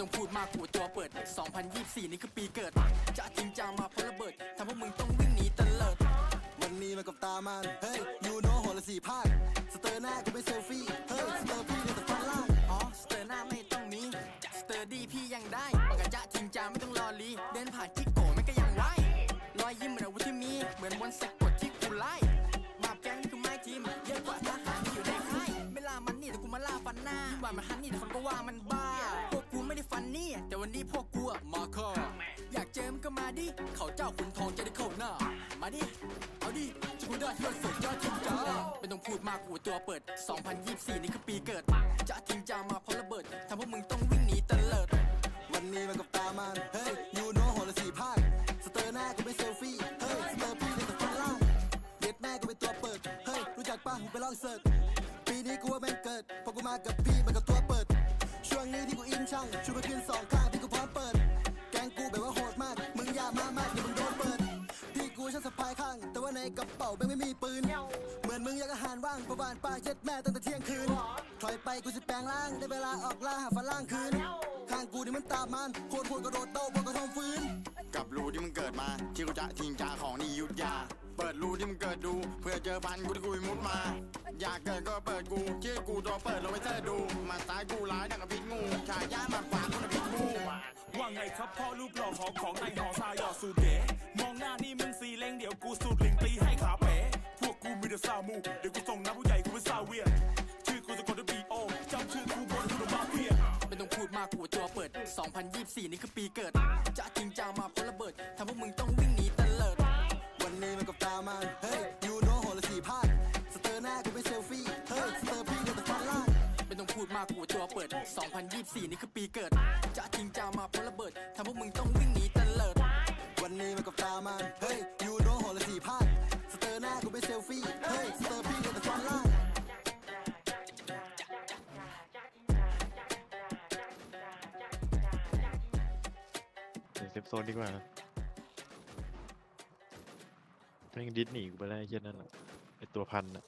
ต้องพูดมากกูตัวเปิด 2024 นี่คือปีเกิด จะจริงจังมาเพราะระเบิดทำให้มึงต้องวิ่งหนีเตลิด วันนี้มันกับตามัน เฮ้ย ยูโนโหละสี่ภาคสเตอร์หน้ากูไม่เซลฟี่ เฮ้ย สเตอร์พี่เนี่ยแต่ฟันล่าง อ๋อ สเตอร์หน้าไม่ต้องมีสเตอร์ดี้พี่ยังได้ปากกาจะจริงจังไม่ต้องรอลี เดินผ่านจิกโก้ไม่ก็ยังไหวรอยยิ้มเหมือนอาวุธที่มี เหมือนมนต์สะกดที่กูไล่มาแก๊งนี่คือไม้ทีมเยอะกว่าทหารที่อยู่ในค่ายไม่ล่ามันนี่แต่กูมาล่าฟันหน้ายิ่งกว่ามันฮันนี่แต่คนก็ว่ามันบ้า มาดิ เขาเจ้าขุนทองจะได้เข้าหน้า มาดิ เอาดิจะกูได้ที่ว่าสุดยอดจริงจังไม่ต้องพูดมากกูตัวเปิด 2024 นี่คือปีเกิด จะจริงจังมาเพราะระเบิดทำให้มึงต้องวิ่งหนีเตลิด วันนี้มันกับตามัน เฮ้ย ยูโนโหละสี่ภาคสเตอร์หน้ากูไม่เซลฟี่ เฮ้ยสเตอร์พี่เนี่ยแต่ฟันล่างเย็ดแม่กูเป็นตัวเปิด เฮ้ย รู้จักป้าหูไปลองเสิร์ชปีนี้กูว่าแม่งเกิดเพอกูมากับพี่มันกับตัวเปิด ช่วงนี้ที่กูอินช่างชูมาขึ้นสองข้างพี่กูพอ ในกระเป๋าแม่งไม่มีปืน เหมือนมึงอยากอาหารว่างประวานป้าเย็ดแม่ตั้งแต่เที่ยงคืน ถอยไปกูสิแปลงร่าง ได้เวลาออกล่าหาฝรั่งคืน ข้างกูนี่มันตามมันโคตรโหดกระโดดโต้พวกกระทงฟื้น กับรูที่มึงเกิดมา ที่กูจะทิ้งจาของนี่ยุทธยา เปิดรูที่มึงเกิดดู เพื่อเจอพันกูที่กูมุดมา อยากเกิดก็เปิดกูชื่อกูตัวเปิดลงไปเสิร์ชดูมาซ้ายกูร้ายดังกับพิษงูฉายามาขวางกูนะพิษงูว่าไงครับพ่อรูปหล่อของของในหอซาหยอดสูตรเก๋มองหน้านี่มึงสีเล้งเดี๋ยวกูสูตรลิ งตีให้ขาเป๋พวกกูมีแต่ซามู เดี๋ยวกูส่งน้ำผู้ใหญ่กูเป็นซาเวียนชื่อกูสะกดด้วยบีโอจำชื่อกูบนกูมาเพียไม่ต้องพูดมากกูตัวเปิด 2024 นี่คือปีเกิด จะจริงจังมาเพราะระเบิดทำให้มึงต้องวิ่งหนีเตลิด วันนี้มันกับตามันเฮ้ยยูโนโหละสี่ภาคสเตอร์หน้ากูไม่เซลฟี่เฮ้ยสเตอร์พี่เนี่ยแต่ฟันล่างไม่ต้องพูดมากกูตัวเปิด 2024 นี่คือปีเกิด จะจริงจังมาเพราะระเบิดทำให้มึงต้องวิ่งหนีเตลิด วันนี้มันกับตามันเฮ้ยยู ซลฟี่ เฮ้ยสเตอร์พี่เนี่ยแต่ฟันล่างเซฟโซนดีกว่านะแม่งดิสหนีกูไปแล้วไอ้เหี้ยนั่นอะไอตัวพันอะ